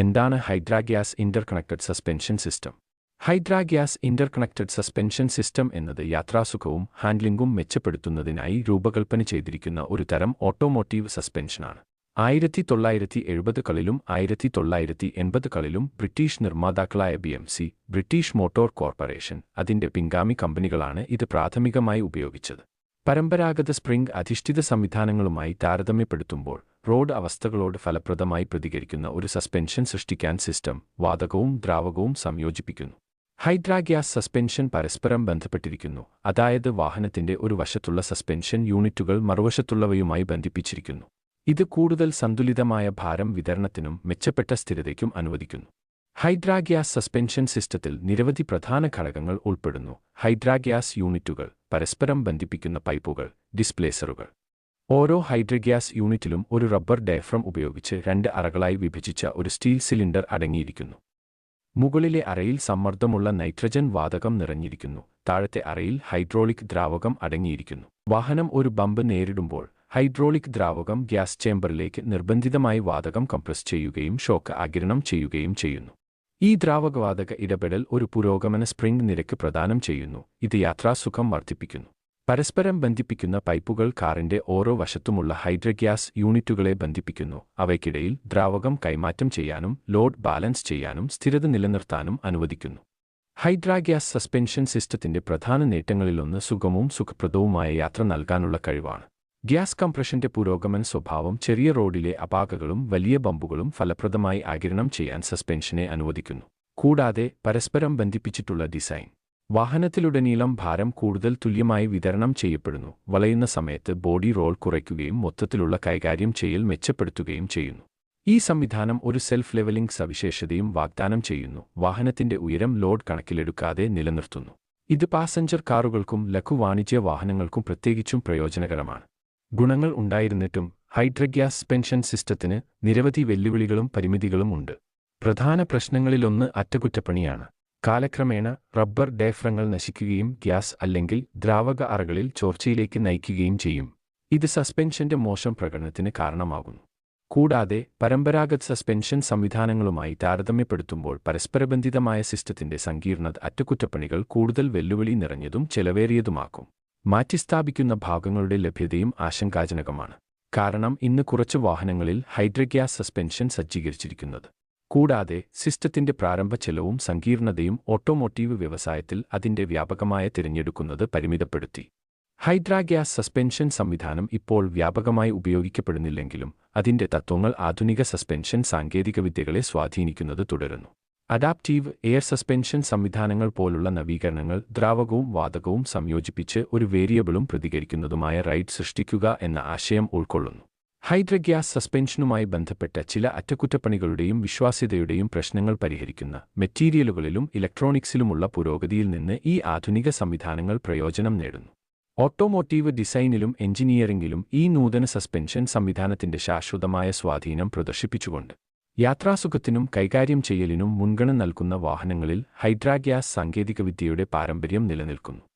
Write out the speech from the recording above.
എന്താണ് hydragas interconnected suspension system? Hydragas interconnected suspension system എന്നത് യാത്രാസുഖവും ഹാൻഡ്ലിംഗും മെച്ചപ്പെടുത്തുന്നതിനായി രൂപകൽപ്പന ചെയ്തിരിക്കുന്ന ഒരു തരം ഓട്ടോമോട്ടീവ് സസ്പെൻഷനാണ്. ആയിരത്തി തൊള്ളായിരത്തി എഴുപതുകളിലും ആയിരത്തി തൊള്ളായിരത്തി എൺപതുകളിലും British നിർമ്മാതാക്കളായ B M C British motor corporation അതിന്റെ പിൻഗാമി കമ്പനികളാണ് ഇത് പ്രാഥമികമായി ഉപയോഗിച്ചത്. പരമ്പരാഗത സ്പ്രിംഗ് അധിഷ്ഠിത സംവിധാനങ്ങളുമായി താരതമ്യപ്പെടുത്തുമ്പോൾ റോഡ് അവസ്ഥകളോട് ഫലപ്രദമായി പ്രതികരിക്കുന്ന ഒരു സസ്പെൻഷൻ സൃഷ്ടിക്കാൻ സിസ്റ്റം വാതകവും ദ്രാവകവും സംയോജിപ്പിക്കുന്നു. ഹൈഡ്രാഗ്യാസ് സസ്പെൻഷൻ പരസ്പരം ബന്ധപ്പെട്ടിരിക്കുന്നു. അതായത് വാഹനത്തിന്റെ ഒരു വശത്തുള്ള സസ്പെൻഷൻ യൂണിറ്റുകൾ മറുവശത്തുള്ളവയുമായി ബന്ധിപ്പിച്ചിരിക്കുന്നു. ഇത് കൂടുതൽ സന്തുലിതമായ ഭാരം വിതരണത്തിനും മെച്ചപ്പെട്ട സ്ഥിരതയ്ക്കും അനുവദിക്കുന്നു. ഹൈഡ്രാഗ്യാസ് സസ്പെൻഷൻ സിസ്റ്റത്തിൽ നിരവധി പ്രധാന ഘടകങ്ങൾ ഉൾപ്പെടുന്നു. ഹൈഡ്രാഗ്യാസ് യൂണിറ്റുകൾ പരസ്പരം ബന്ധിപ്പിക്കുന്ന പൈപ്പുകൾ ഡിസ്പ്ലേസറുകൾ. ഓരോ ഹൈഡ്രഗ്യാസ് യൂണിറ്റിലും ഒരു റബ്ബർ ഡയഫ്രം ഉപയോഗിച്ച് രണ്ട് അറകളായി വിഭജിച്ച ഒരു സ്റ്റീൽ സിലിണ്ടർ അടങ്ങിയിരിക്കുന്നു. മുകളിലെ അറയിൽ സമ്മർദ്ദമുള്ള നൈട്രജൻ വാതകം നിറഞ്ഞിരിക്കുന്നു. താഴത്തെ അറയിൽ ഹൈഡ്രോളിക് ദ്രാവകം അടങ്ങിയിരിക്കുന്നു. വാഹനം ഒരു ബമ്പ് നേരിടുമ്പോൾ ഹൈഡ്രോളിക് ദ്രാവകം ഗ്യാസ് ചേംബറിലേക്ക് നിർബന്ധിതമായി വാതകം കംപ്രസ് ചെയ്യുകയും ഷോക്ക് ആഗിരണം ചെയ്യുകയും ചെയ്യുന്നു. ഈ ദ്രാവകവാതക ഇടപെടൽ ഒരു പുരോഗമന സ്പ്രിംഗ് നിരക്ക് പ്രദാനം ചെയ്യുന്നു. ഇത് യാത്രാസുഖം വർദ്ധിപ്പിക്കുന്നു. പരസ്പരം ബന്ധിപ്പിക്കുന്ന പൈപ്പുകൾ കാറിന്റെ ഓരോ വശത്തുമുള്ള ഹൈഡ്രഗ്യാസ് യൂണിറ്റുകളെ ബന്ധിപ്പിക്കുന്നു. അവയ്ക്കിടയിൽ ദ്രാവകം കൈമാറ്റം ചെയ്യാനും ലോഡ് ബാലൻസ് ചെയ്യാനും സ്ഥിരത നിലനിർത്താനും അനുവദിക്കുന്നു. ഹൈഡ്രാഗ്യാസ് സസ്പെൻഷൻ സിസ്റ്റത്തിന്റെ പ്രധാന നേട്ടങ്ങളിലൊന്ന് സുഗമവും സുഖപ്രദവുമായ യാത്ര നൽകാനുള്ള കഴിവാണ്. ഗ്യാസ് കംപ്രഷന്റെ പുരോഗമന സ്വഭാവം ചെറിയ റോഡിലെ അപാകകളും വലിയ ബമ്പുകളും ഫലപ്രദമായി ആകിരണം ചെയ്യാൻ സസ്പെൻഷനെ അനുവദിക്കുന്നു. കൂടാതെ പരസ്പരം ബന്ധിപ്പിച്ചിട്ടുള്ള ഡിസൈൻ. വാഹനത്തിലുടനീളം ഭാരം കൂടുതൽ തുല്യമായി വിതരണം ചെയ്യപ്പെടുന്നു. വളയുന്ന സമയത്ത് ബോഡി റോൾ കുറയ്ക്കുകയും മൊത്തത്തിലുള്ള കൈകാര്യം ചെയ്യൽ മെച്ചപ്പെടുത്തുകയും ചെയ്യുന്നു. ഈ സംവിധാനം ഒരു സെൽഫ് ലെവലിംഗ് സവിശേഷതയും വാഗ്ദാനം ചെയ്യുന്നു. വാഹനത്തിന്റെ ഉയരം ലോഡ് കണക്കിലെടുക്കാതെ നിലനിർത്തുന്നു. ഇത് പാസഞ്ചർ കാറുകൾക്കും ലഘു വാണിജ്യ വാഹനങ്ങൾക്കും പ്രത്യേകിച്ചും പ്രയോജനകരമാണ്. ഗുണങ്ങൾ ഉണ്ടായിരുന്നിട്ടും ഹൈഡ്രഗ്യാസ് പെൻഷൻ സിസ്റ്റത്തിന് നിരവധി വെല്ലുവിളികളും പരിമിതികളും ഉണ്ട്. പ്രധാന പ്രശ്നങ്ങളിലൊന്ന് അറ്റകുറ്റപ്പണിയാണ്. കാലക്രമേണ റബ്ബർ ഡേഫ്രങ്ങൾ നശിക്കുകയും ഗ്യാസ് അല്ലെങ്കിൽ ദ്രാവക അറകളിൽ ചോർച്ചയിലേക്ക് നയിക്കുകയും ചെയ്യും. ഇത് സസ്പെൻഷന്റെ മോശം പ്രകടനത്തിന് കാരണമാകുന്നു. കൂടാതെ പരമ്പരാഗത സസ്പെൻഷൻ സംവിധാനങ്ങളുമായി താരതമ്യപ്പെടുത്തുമ്പോൾ പരസ്പരബന്ധിതമായ സിസ്റ്റത്തിന്റെ സങ്കീർണത അറ്റകുറ്റപ്പണികൾ കൂടുതൽ വെല്ലുവിളി നിറഞ്ഞതും ചെലവേറിയതുമാക്കും. മാറ്റിസ്ഥാപിക്കുന്ന ഭാഗങ്ങളുടെ ലഭ്യതയും ആശങ്കാജനകമാണ്. കാരണം ഇന്ന് കുറച്ച് വാഹനങ്ങളിൽ ഹൈഡ്രഗ്യാസ് സസ്പെൻഷൻ സജ്ജീകരിച്ചിരിക്കുന്നത്. കൂടാതെ സിസ്റ്റത്തിന്റെ പ്രാരംഭ ചെലവും സങ്കീർണതയും ഓട്ടോമോട്ടീവ് വ്യവസായത്തിൽ അതിന്റെ വ്യാപകമായ തിരഞ്ഞെടുക്കുന്നത് പരിമിതപ്പെടുത്തി. ഹൈഡ്രാഗ്യാസ് സസ്പെൻഷൻ സംവിധാനം ഇപ്പോൾ വ്യാപകമായി ഉപയോഗിക്കപ്പെടുന്നില്ലെങ്കിലും അതിന്റെ തത്വങ്ങൾ ആധുനിക സസ്പെൻഷൻ സാങ്കേതികവിദ്യകളെ സ്വാധീനിക്കുന്നത് തുടരുന്നു. അഡാപ്റ്റീവ് എയർ സസ്പെൻഷൻ സംവിധാനങ്ങൾ പോലുള്ള നവീകരണങ്ങൾ ദ്രാവകവും വാതകവും സംയോജിപ്പിച്ച് ഒരു വേരിയബിളും പ്രതികരിക്കുന്നതുമായ റൈഡ് സൃഷ്ടിക്കുക എന്ന ആശയം ഉൾക്കൊള്ളുന്നു. ഹൈഡ്രഗ്യാസ് സസ്പെൻഷനുമായി ബന്ധപ്പെട്ട ചില അറ്റകുറ്റപ്പണികളുടെയും വിശ്വാസ്യതയുടെയും പ്രശ്നങ്ങൾ പരിഹരിക്കുന്ന മെറ്റീരിയലുകളിലും ഇലക്ട്രോണിക്സിലുമുള്ള പുരോഗതിയിൽ നിന്ന് ഈ ആധുനിക സംവിധാനങ്ങൾ പ്രയോജനം നേടുന്നു. ഓട്ടോമോട്ടീവ് ഡിസൈനിലും എഞ്ചിനീയറിംഗിലും ഈ നൂതന സസ്പെൻഷൻ സംവിധാനത്തിന്റെ ശാശ്വതമായ സ്വാധീനം പ്രദർശിപ്പിച്ചുകൊണ്ട് യാത്രാസുഖത്തിനും കൈകാര്യം ചെയ്യലിനും മുൻഗണന നൽകുന്ന വാഹനങ്ങളിൽ ഹൈഡ്രാഗ്യാസ് സാങ്കേതികവിദ്യയുടെ പാരമ്പര്യം നിലനിൽക്കുന്നു.